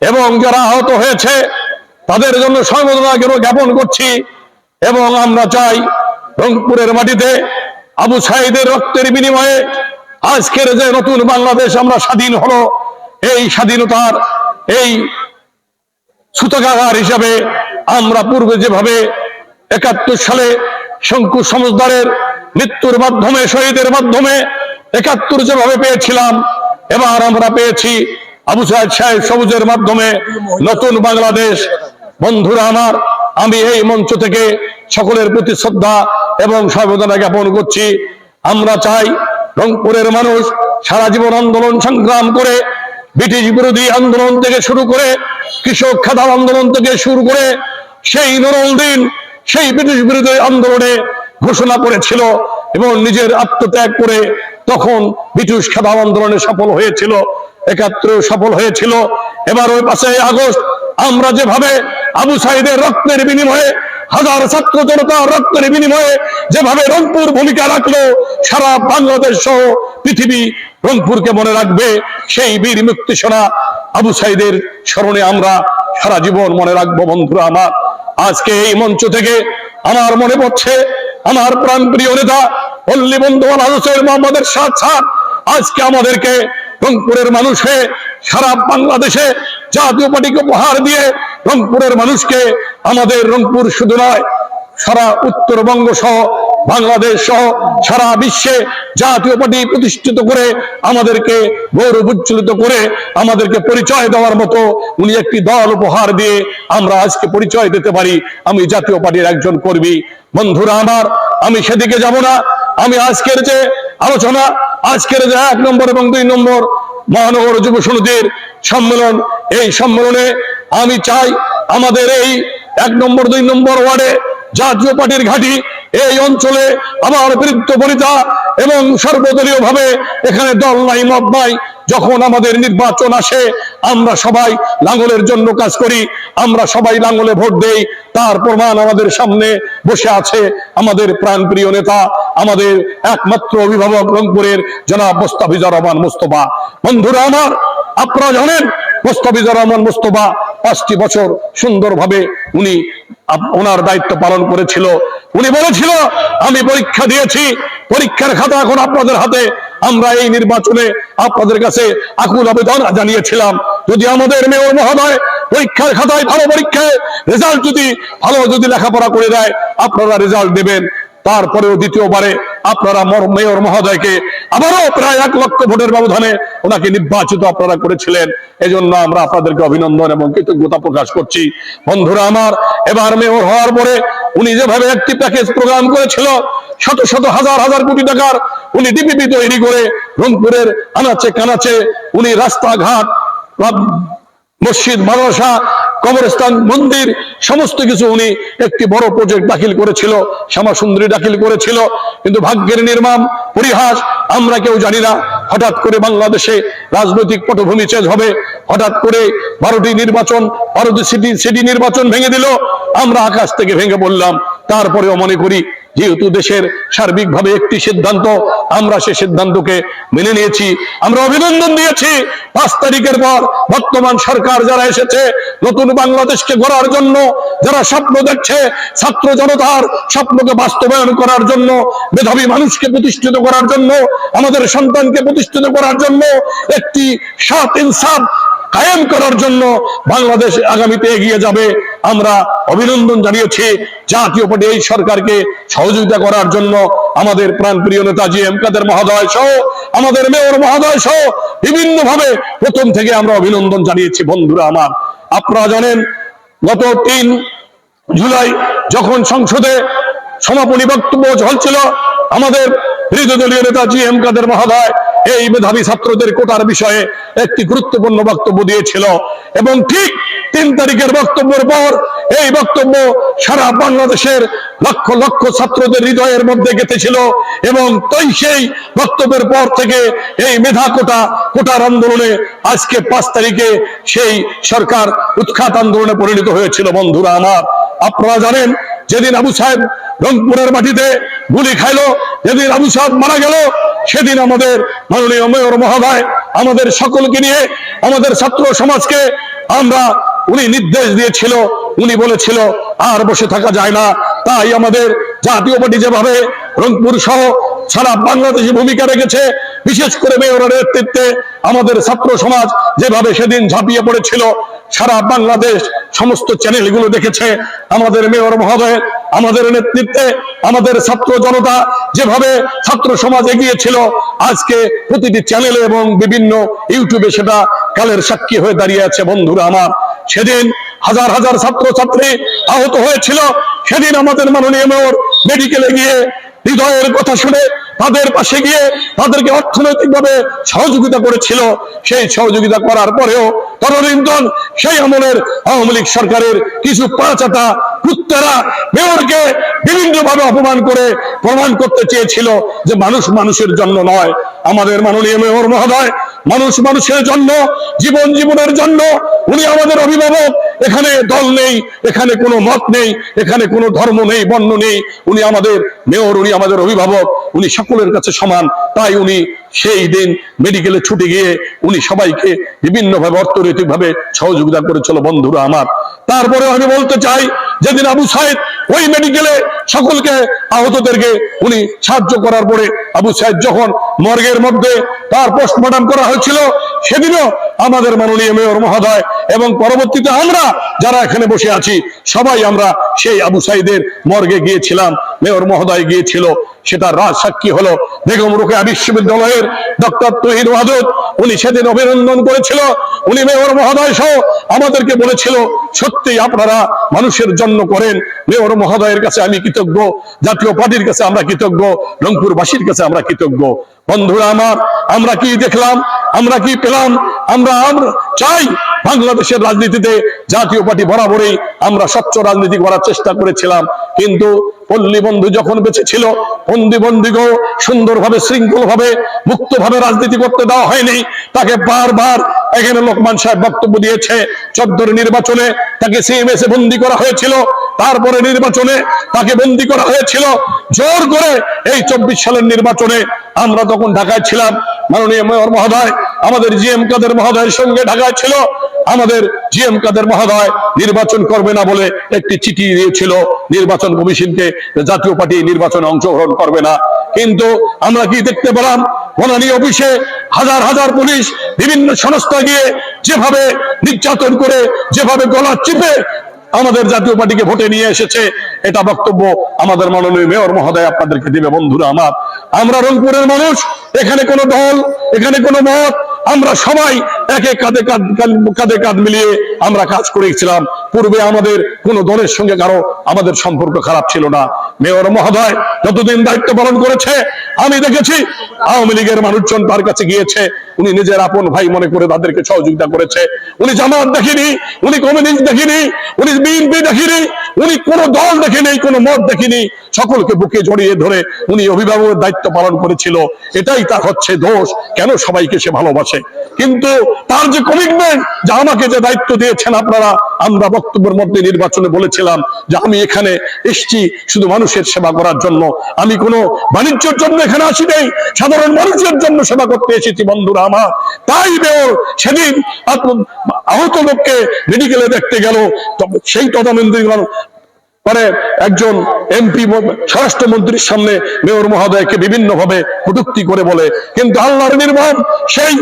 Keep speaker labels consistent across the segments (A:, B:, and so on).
A: এবং যারা আহত হয়েছে, তাদের জন্য সমবেদনা জ্ঞাপন করছি। এবং আমরা চাই রংপুরের মাটিতে আবু সাইদের রক্তের বিনিময়ে আজকের যে নতুন বাংলাদেশ আমরা স্বাধীন হলো এই স্বাধীনতার এই সুতকাগার হিসাবে আমরা পূর্বে যেভাবে একাত্তর সালে শঙ্কু সমজদারের মৃত্যুর মাধ্যমে, শহীদের মাধ্যমে একাত্তর যেভাবে পেয়েছিলাম, এবার আমরা পেয়েছি আবু সাহেব সাহেব সবুজের মাধ্যমে নতুন বাংলাদেশ। বন্ধুরা আমার, আমি এই মঞ্চ থেকে সকলের প্রতি শ্রদ্ধা এবং সমবেদনা জ্ঞাপন করছি। আমরা চাই রংপুরের মানুষ সারা জীবন আন্দোলন সংগ্রাম করে, ব্রিটিশ বিরোধী আন্দোলন থেকে শুরু করে, কৃষক খাতাল আন্দোলন থেকে শুরু করে, সেই নুরুল দিন, সেই ব্রিটিশ বিরোধী আন্দোলনে ঘোষণা করেছিল এবং নিজের আত্মত্যাগ করে তখন ব্রিটিশ খাতাল আন্দোলনে সফল হয়েছিল। একাত্তরে সফল হয়েছিল। এবার ওই পাঁচই আগস্ট আমরা যেভাবে আবু সাইদের রক্তের বিনিময়ে, হাজার ছাত্র জনতা রক্তের বিনিময়ে যেভাবে রংপুর ভূমিকা রাখল, সারা বাংলাদেশ সহ পৃথিবী রংপুরকে মনে রাখবে, সেই বীর মুক্তি সোনা আবু সাইদের স্মরণে আমরা সারা জীবন মনে রাখব, বন্ধুরা আমার। আজকে এই মঞ্চ থেকে আমার মনে পড়ছে, আমার প্রাণ প্রিয় নেতা, পল্লী বন্ধু হোসেন মোহাম্মদের সাথ সাথ আজকে আমাদেরকে রংপুরের মানুষে সারা বাংলাদেশে জাতীয় পার্টিকে উপহার দিয়ে রংপুরের মানুষকে আমাদের রংপুর শুধু নয়, সারা উত্তরবঙ্গ সহ, বাংলাদেশ সহ, সারা বিশ্বে জাতীয় পার্টি প্রতিষ্ঠিত করে আমাদেরকে গৌরব উজ্জ্বলিত করে আমাদেরকে পরিচয় দেওয়ার মতো উনি একটি দল উপহার দিয়ে আমরা আজকে পরিচয় দিতে পারি। আমি জাতীয় পার্টির একজন কর্মী। বন্ধুরা আমার, আমি সেদিকে যাব না। আমি আজকের যে আলোচনা, আজকের যে এক নম্বর এবং দুই নম্বর মহানগর যুব সমিতির সম্মেলন, এই সম্মেলনে আমি চাই আমাদের এই এক নম্বর, দুই নম্বর ওয়ার্ডে জাতীয় পার্টির ঘাঁটি এই অঞ্চলে আমার বৃদ্ধ বনিতা এবং সর্বদলীয় ভাবে এখানে দল নাই, মত নাই, যখন আমাদের নির্বাচন আসে, আমরা সবাই লাঙ্গলের জন্য কাজ করি, আমরা সবাই লাঙ্গলে ভোট দেই, তার প্রমাণ আমাদের সামনে বসে আছে আমাদের প্রাণপ্রিয় নেতা আমাদের একমাত্র অভিভাবক রংপুরের জনাব মোস্তাফিজুর রহমান মোস্তফা। বন্ধুরা আমার, আপনারা জানেন মোস্তাফিজুর রহমান মোস্তফা পাঁচটি বছর সুন্দরভাবে উনি ওনার দায়িত্ব পালন করেছিল। উনি বলেছিল, আমি পরীক্ষা দিয়েছি, পরীক্ষার খাতা এখন আপনাদের হাতে। আমরা এই নির্বাচনে আপনাদের কাছে আকুল আবেদন জানিয়েছিলাম। যদি আমাদের মেয়র মহোদয় পরীক্ষার খাতায় ভালো পরীক্ষায় রেজাল্ট যদি, ভালো যদি লেখাপড়া করে দেয়, আপনারা রেজাল্ট দেবেন। তারপরেও দ্বিতীয়বারে আপনারা মেয়র মহোদয়কে আবারও প্রায় এক লক্ষ ভোটের ব্যবধানে ওনাকে নির্বাচিত আপনারা করেছিলেন। এজন্য আমরা আপনাদেরকে অভিনন্দন এবং কৃতজ্ঞতা প্রকাশ করছি। বন্ধুরা আমার, এবার মেয়র হওয়ার পরে উনি যেভাবে একটি প্যাকেজ প্রোগ্রাম করেছিল, শত শত হাজার হাজার কোটি টাকার উনি ডিপিপি তৈরি করে রংপুরের আনাচে কানাচে উনি রাস্তাঘাট, মসজিদ, মাদ্রাসা কবরস্থান, মন্দির, সমস্ত কিছু উনি একটি বড় প্রজেক্ট দাখিল করেছিল শ্যামা সুন্দরী দাখিল করেছিল। কিন্তু ভাগ্যের নির্মাণ, পরিহাস, আমরা কেউ জানি না। হঠাৎ করে বাংলাদেশে রাজনৈতিক পটভূমি চেঞ্জ হবে। হঠাৎ করে বারোটি নির্বাচন, বারোটি সিটি সিটি নির্বাচন ভেঙে দিল। আমরা আকাশ থেকে ভেঙে পড়লাম। তারপরেও মনে করি যেহেতু দেশের সার্বিকভাবে একটি সিদ্ধান্ত, আমরা সে সিদ্ধান্তকে মেনে নিয়েছি। আমরা অভিনন্দন দিয়েছি। পাঁচ তারিখের পর বর্তমান সরকার যারা এসেছে, নতুন বাংলাদেশকে গড়ার জন্য, যারা স্বপ্ন দেখছে ছাত্র জনতার স্বপ্নকে বাস্তবায়ন করার জন্য, মেধাবী মানুষকে প্রতিষ্ঠিত করার জন্য, আমাদের সন্তানকে প্রতিষ্ঠিত করার জন্য, একটি সাত ইনসাফ কায়েম করার জন্য বাংলাদেশ আগামীতে এগিয়ে যাবে। আমরা অভিনন্দন জানিয়েছি জাতীয় পার্টি এই সরকারকে সহযোগিতা করার জন্য। আমাদের প্রাণপ্রিয় নেতা জি এম কাদের মহোদয় সহ, আমাদের মেয়র মহোদয় সহ বিভিন্ন ভাবে প্রথম থেকে আমরা অভিনন্দন জানিয়েছি বন্ধুরা আমার। আপনারা জানেন, গত তিন জুলাই যখন সংসদে সমাপনী বক্তব্য চলছিল আমাদের বিরোধী দলীয় নেতা জি এম কাদের মহোদয় এই মেধাবী ছাত্রদের কোটার বিষয়ে একটি গুরুত্বপূর্ণ বক্তব্য দিয়েছিল। এবং ঠিক তিন তারিখের বক্তব্যের পর এই বক্তব্য সারা বাংলাদেশের লক্ষ লক্ষ ছাত্রদের হৃদয়ের মধ্যে গেঁথেছিল এবং তাই সেই বক্তব্যের পর থেকে এই মেধা কোটা, কোটার আন্দোলনে আজকে পাঁচ তারিখে সেই সরকার উৎখাত আন্দোলনে পরিণত হয়েছিল। বন্ধুরা আমার, আপনারা জানেন যেদিন আবু সাহেব রংপুরের মাটিতে গুলি খাইলো, যেদিন আবু সাহেব মারা গেল, সেদিন আমাদের মাননীয় মেয়র মহোদয় আমাদের সকলকে নিয়ে, আমাদের ছাত্র সমাজকে আমরা উনি নির্দেশ দিয়েছিল, উনি বলেছিল, আর বসে থাকা যায় না। তাই আমাদের জাতীয় পার্টি যেভাবে রংপুর সহ সারা বাংলাদেশে ভূমিকা রেখেছে, বিশেষ করে মেয়রের নেতৃত্বে আমাদের ছাত্র সমাজ যেভাবে সেদিন ঝাঁপিয়ে পড়েছিল, সারা বাংলাদেশ সমস্ত চ্যানেলগুলো দেখেছে আমাদের মেয়র মহোদয়, আমাদের নেতৃত্বে, আমাদের ছাত্র জনতা যেভাবে ছাত্র সমাজ এগিয়েছিল, আজকে প্রতিটি চ্যানেলে এবং বিভিন্ন ইউটিউবে সেটা কালের সাক্ষী হয়ে দাঁড়িয়ে আছে বন্ধুরা আমার। সেদিন হাজার হাজার ছাত্র ছাত্রী আহত হয়েছিল। সেদিন আমাদের মাননীয় মেয়র মেডিকেলে গিয়ে হৃদয়ের কথা শুনে তাদের পাশে গিয়ে তাদেরকে অর্থনৈতিকভাবে সহযোগিতা করেছিল। সেই সহযোগিতা করার পরেও তরুণ সেই আমলের আওয়ামী লীগ সরকারের কিছু পাঁচাটা কুত্তারা মেয়রকে বিভিন্নভাবে অপমান করে প্রমাণ করতে চেয়েছিল যে মানুষ মানুষের জন্য নয়। আমাদের মাননীয় মেয়র মহোদয়, মানুষ মানুষের জন্য, জীবন জীবনের জন্য উনি আমাদের অভিভাবক। এখানে দল নেই, এখানে কোনো মত নেই, এখানে কোনো ধর্ম নেই, বর্ণ নেই। উনি আমাদের মেয়র, উনি আমাদের অভিভাবক, উনি সকলের কাছে সমান। তাই উনি সেই দিন মেডিকেলে ছুটে গিয়ে উনি সবাইকে বিভিন্নভাবে অর্থনৈতিকভাবে সহযোগিতা করেছিল, বন্ধুরা আমার। তারপরে আমি বলতে চাই, যেদিন আবু সাহেব ওই মেডিকেলে সকলকে আহতদেরকে উনি সাহায্য করার পরে আবু সাহেব যখন মর্গের মধ্যে তার পোস্টমর্টম করা হয়েছিল, সেদিনও আমাদের মাননীয় মেয়র মহোদয় এবং পরবর্তীতে আমরা যারা এখানে বসে আছি, সবাই আমরা সেই আবু সাইদের মর্গে গিয়েছিলাম, মেয়র মহোদয় গিয়েছিল, সেটা রাজ সাক্ষী হলো। বেগম রোকেয়া বিশ্ববিদ্যালয়ের ডক্টর তহির ওয়াদুদ উনি সেদিন অভিনন্দন করেছিল। উনি মেয়র মহোদয় সহ আমাদেরকে বলেছিল, সত্যি আপনারা মানুষের জন্য করেন। মেয়র মহোদয়ের কাছে আমি কৃতজ্ঞ, জাতীয় পার্টির কাছে আমরা কৃতজ্ঞ, রংপুরবাসীর কাছে আমরা কৃতজ্ঞ। বন্ধুরা আমার, আমরা কি দেখলাম? আমরা কি পেলাম? আমরা চাই বাংলাদেশের রাজনীতিতে জাতীয় পার্টি বরাবরই আমরা স্বচ্ছ রাজনীতি করার চেষ্টা করেছিলাম। কিন্তু পল্লী বন্ধু যখন বেঁচে ছিল, বন্দি বন্দিকেও সুন্দরভাবে, শৃঙ্খলভাবে, মুক্তভাবে রাজনীতি করতে দেওয়া হয়নি। তাকে বারবার এখানে লোকমান সাহেব বক্তব্য দিয়েছে। চোদ্দোর নির্বাচনে তাকে সিএমএস এ বন্দী করা হয়েছিল। তারপরে নির্বাচনে তাকে বন্দি করা হয়েছিল। জোর করে এই চব্বিশ সালের নির্বাচনে আমরা তখন ঢাকায় ছিলাম। মাননীয় মেয়র মহোদয়, আমাদের জিএম কাদের মহোদয়ের সঙ্গে ঢাকায় ছিল। আমাদের জিএম কাদের মহোদয় নির্বাচন করবে না বলে একটি চিঠি দিয়েছিল। নির্বাচন কমিশনকে জাতীয় পার্টি নির্বাচনে অংশগ্রহণ করবে না। কিন্তু আমরা কি দেখতে পেলাম? বনানী অফিসে হাজার হাজার পুলিশ বিভিন্ন সংস্থা গিয়ে যেভাবে নির্যাতন করে, যেভাবে গলা চিপে আমাদের জাতীয় পার্টিকে ভোটে নিয়ে এসেছে। এটা বক্তব্য আমাদের মাননীয় মেয়র মহোদয় আপনাদেরকে দিবে। বন্ধুরা আমার, আমরা রংপুরের মানুষ, এখানে কোনো দল, এখানে কোনো মত, আমরা সবাই একে কাঁধে কাঁধ, কাঁধে মিলিয়ে আমরা কাজ করেছিলাম। পূর্বে আমাদের কোনো দলের সঙ্গে কারও আমাদের সম্পর্ক খারাপ ছিল না। মেয়র মহোদয় যতদিন দায়িত্ব পালন করেছে, আমি দেখেছি আওয়ামী লীগের মানুষজন তার কাছে গিয়েছে, উনি নিজের আপন ভাই মনে করে তাদেরকে সহযোগিতা করেছে। উনি জামাত দেখিনি, উনি কমিউনিস্ট দেখিনি, উনি বিএনপি দেখিনি, উনি কোন দল দেখেনি, কোন মত দেখিনি। সকলকে বুকে জড়িয়ে ধরে উনি অভিভাবকের দায়িত্ব পালন করেছিল। এটাই তার হচ্ছে দোষ, কেন সবাইকে সে ভালোবাসে? কিন্তু তার যে কমিটমেন্ট যে আমাকে যে দায়িত্ব দিয়েছেন আপনারা আমরা বক্তব্যের মধ্যে নির্বাচনে বলেছিলাম যে আমি এখানে এসছি শুধু মানুষের সেবা করার জন্য। আমি কোনো বাণিজ্যের জন্য এখানে আসি নেই, সাধারণ মানুষের জন্য সেবা করতে এসেছি বন্ধুরা আমার। তাই মেয়র সেদিন আহত লোককে মেডিকেলে দেখতে গেল। সেই তদানন্দ পরে একজন এমপি স্বরাষ্ট্রমন্ত্রীর সামনে মেয়র মহোদয়কে বিভিন্নভাবে কটুক্তি করে বলে, কিন্তু আল্লাহর নির্মম সেই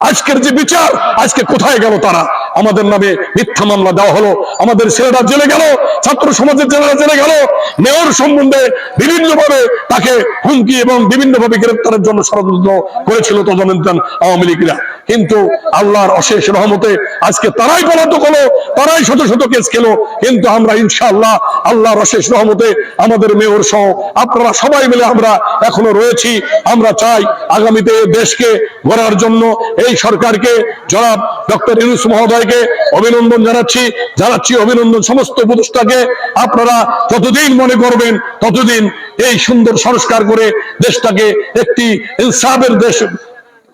A: আজকের যে বিচার, আজকে কোথায় গেল তারা? আমাদের নামে মিথ্যা মামলা দেওয়া হলো, আমাদের ছেলেরা জেলে গেল, ছাত্র সমাজের ছেলেরা জেলে গেল, মেয়র সম্বন্ধে বিভিন্নভাবে তাকে হুমকি এবং বিভিন্নভাবে গ্রেপ্তারের জন্য ষড়যন্ত্র করেছিল তদন্তন আওয়ামী লীগরা। কিন্তু আল্লাহর অশেষ রহমতে আজকে তারাই পলাতক হলো তারাই শত শত কেস খেলো। কিন্তু আমরা ইনশাআল্লাহ আল্লাহর অশেষ রহমতে আমাদের মেয়র সহ আপনারা সবাই মিলে আমরা এখনও রয়েছি। আমরা চাই আগামীতে দেশকে গড়ার জন্য এই সরকারকে জনাব ডক্টর ইউনুস মহোদয়কে অভিনন্দন জানাচ্ছি জানাচ্ছি অভিনন্দন সমস্ত উপদেষ্টাকে। আপনারা যতদিন মনে করবেন ততদিন এই সুন্দর সংস্কার করে দেশটাকে একটি ইনসাফের দেশ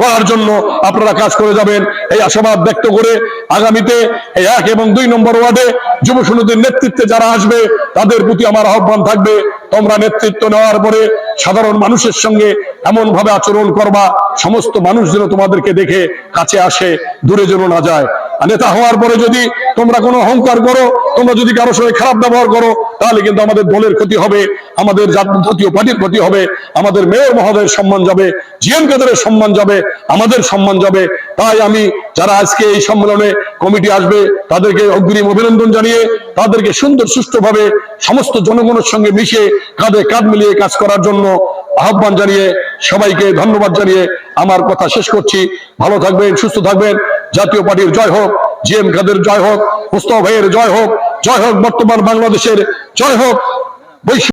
A: করার জন্য আপনারা কাজ করে যাবেন। এই আশাবাদ ব্যক্ত করে আগামীতে এই এক এবং দুই নম্বর ওয়ার্ডে যুব সমিতির নেতৃত্বে যারা আসবে, তাদের প্রতি আমার আহ্বান থাকবে, তোমরা নেতৃত্ব নেওয়ার পরে সাধারণ মানুষের সঙ্গে এমন ভাবে আচরণ করবা, সমস্ত মানুষ যেন তোমাদেরকে দেখে কাছে আসে, দূরে যেন না যায়। নেতা হওয়ার পরে যদি তোমরা কোনো অহংকার করো, তোমরা যদি কারও সঙ্গে খারাপ ব্যবহার করো, তাহলে কিন্তু আমাদের দলের ক্ষতি হবে, আমাদের জাতীয় পার্টির ক্ষতি হবে, আমাদের মেয়র মহোদয়ের সম্মান যাবে, জিএম কাদের সম্মান যাবে, আমাদের সম্মান যাবে। তাই আমি যারা আজকে এই সম্মেলনে কমিটি আসবে, তাদেরকে অগ্রিম অভিনন্দন জানিয়ে, তাদেরকে সুন্দর সুষ্ঠুভাবে সমস্ত জনগণের সঙ্গে মিশে কাঁধে কাঁধ মিলিয়ে কাজ করার জন্য আহ্বান জানিয়ে সবাইকে ধন্যবাদ জানিয়ে আমার কথা শেষ করছি। ভালো থাকবেন, সুস্থ থাকবেন। জাতীয় পার্টির জয় হোক, জিএম কাদের জয় হোক মুস্তফা ভাইয়ের জয় হোক জয় হোক বর্তমান বাংলাদেশের, জয় হোক। বৈশ্বিক